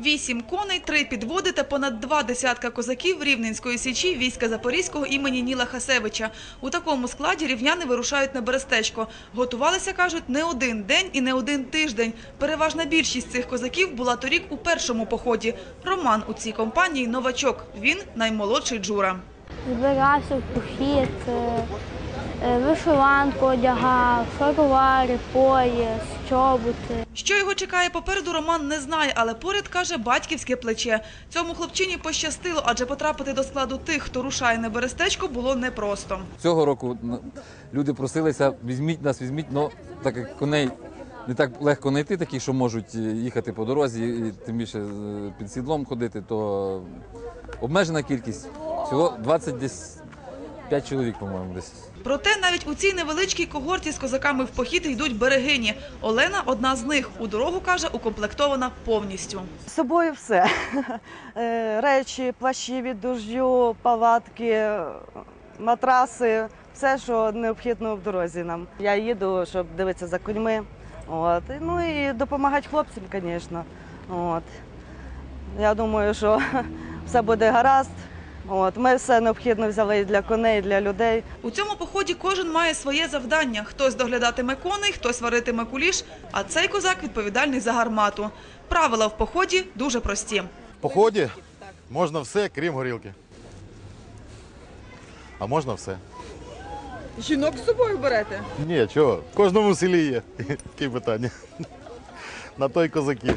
Вісім коней, три підводи та понад два десятка козаків Рівненської січі війська Запорізького імені Ніла Хасевича. У такому складі рівняни вирушають на Берестечко. Готувалися, кажуть, не один день і не один тиждень. Переважна більшість цих козаків була торік у першому поході. Роман у цій компанії новачок. Він наймолодший Джура. Збирався в похід, е, е, вишиванку одягав, шаровари, пояс, чоботи. Що його чекає попереду, Роман не знає, але поряд каже батьківське плече. Цьому хлопчині пощастило, адже потрапити до складу тих, хто рушає на Берестечко, було непросто. Цього року люди просилися, візьміть нас, візьміть, але так як коней не так легко знайти, такі, що можуть е, їхати по дорозі, і тим більше е, під сідлом ходити, то обмежена кількість. Всього 20 десь 5 чоловік, по-моєму, десь. Проте навіть у цій невеличкій когорті з козаками в похід йдуть берегині. Олена одна з них. У дорогу, каже, укомплектована повністю. З собою все. Е, Речі, плащі від дождю, палатки, матраси, все, що необхідно в дорозі нам. Я їду, щоб дивитися за коньми. От. Ну і допомагати хлопцям, звісно. От. Я думаю, що все буде гаразд. От. Ми все необхідне взяли і для коней, і для людей. У цьому поході кожен має своє завдання. Хтось доглядатиме коней, хтось варитиме куліш, а цей козак відповідальний за гармату. Правила в поході дуже прості. В поході можна все, крім горілки. А можна все. Жінок з собою берете? Ні, чого, в кожному селі є такі питання. На той козаки.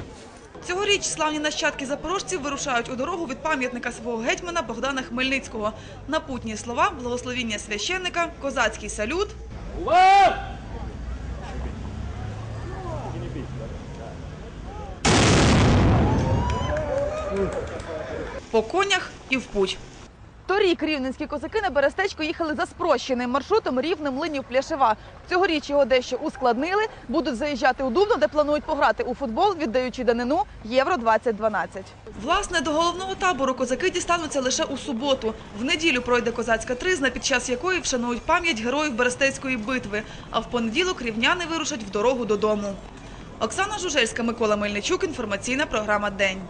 Цьогоріч славні нащадки запорожців вирушають у дорогу від пам'ятника свого гетьмана Богдана Хмельницького. Напутні слова, благословіння священника, козацький салют. По конях і в путь. Торік рівненські козаки на Берестечко їхали за спрощеним маршрутом рівнем линів Пляшева. Цьогоріч його дещо ускладнили. Будуть заїжджати у Дубно, де планують пограти у футбол, віддаючи данину Євро 2012. Власне, до головного табору козаки дістануться лише у суботу. В неділю пройде козацька тризна, під час якої вшанують пам'ять героїв Берестейської битви. А в понеділок рівняни вирушать в дорогу додому. Оксана Жужельська, Микола Мельничук. Інформаційна програма День.